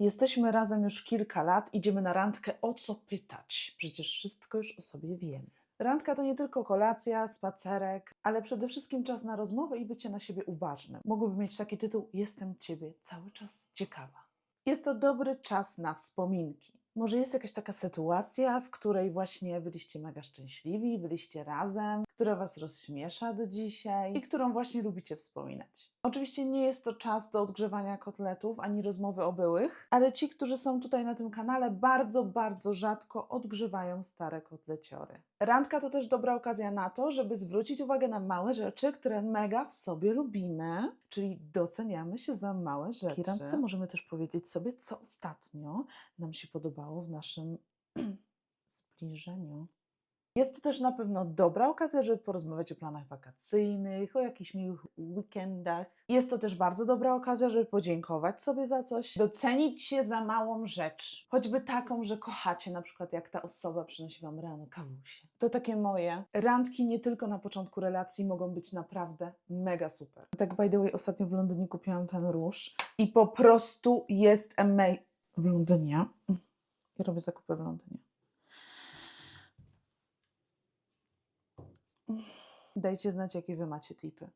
Jesteśmy razem już kilka lat, idziemy na randkę, o co pytać? Przecież wszystko już o sobie wiemy. Randka to nie tylko kolacja, spacerek, ale przede wszystkim czas na rozmowę i bycie na siebie uważnym. Mogłoby mieć taki tytuł: Jestem Ciebie cały czas ciekawa. Jest to dobry czas na wspominki. Może jest jakaś taka sytuacja, w której właśnie byliście mega szczęśliwi, byliście razem, która Was rozśmiesza do dzisiaj i którą właśnie lubicie wspominać. Oczywiście nie jest to czas do odgrzewania kotletów ani rozmowy o byłych, ale ci, którzy są tutaj na tym kanale, bardzo, bardzo rzadko odgrzewają stare kotleciory. Randka to też dobra okazja na to, żeby zwrócić uwagę na małe rzeczy, które mega w sobie lubimy, czyli doceniamy się za małe rzeczy. W randce możemy też powiedzieć sobie, co ostatnio nam się podobało w naszym zbliżeniu. Jest to też na pewno dobra okazja, żeby porozmawiać o planach wakacyjnych, o jakichś miłych weekendach. Jest to też bardzo dobra okazja, żeby podziękować sobie za coś, docenić się za małą rzecz. Choćby taką, że kochacie, na przykład jak ta osoba przynosi wam rano kawusie. To takie moje. Randki nie tylko na początku relacji mogą być naprawdę mega super. Tak by the way, ostatnio w Londynie kupiłam ten róż i po prostu jest amazing. W Londynie? Ja robię zakupy w Londynie. Dajcie znać, jakie wy macie tipy.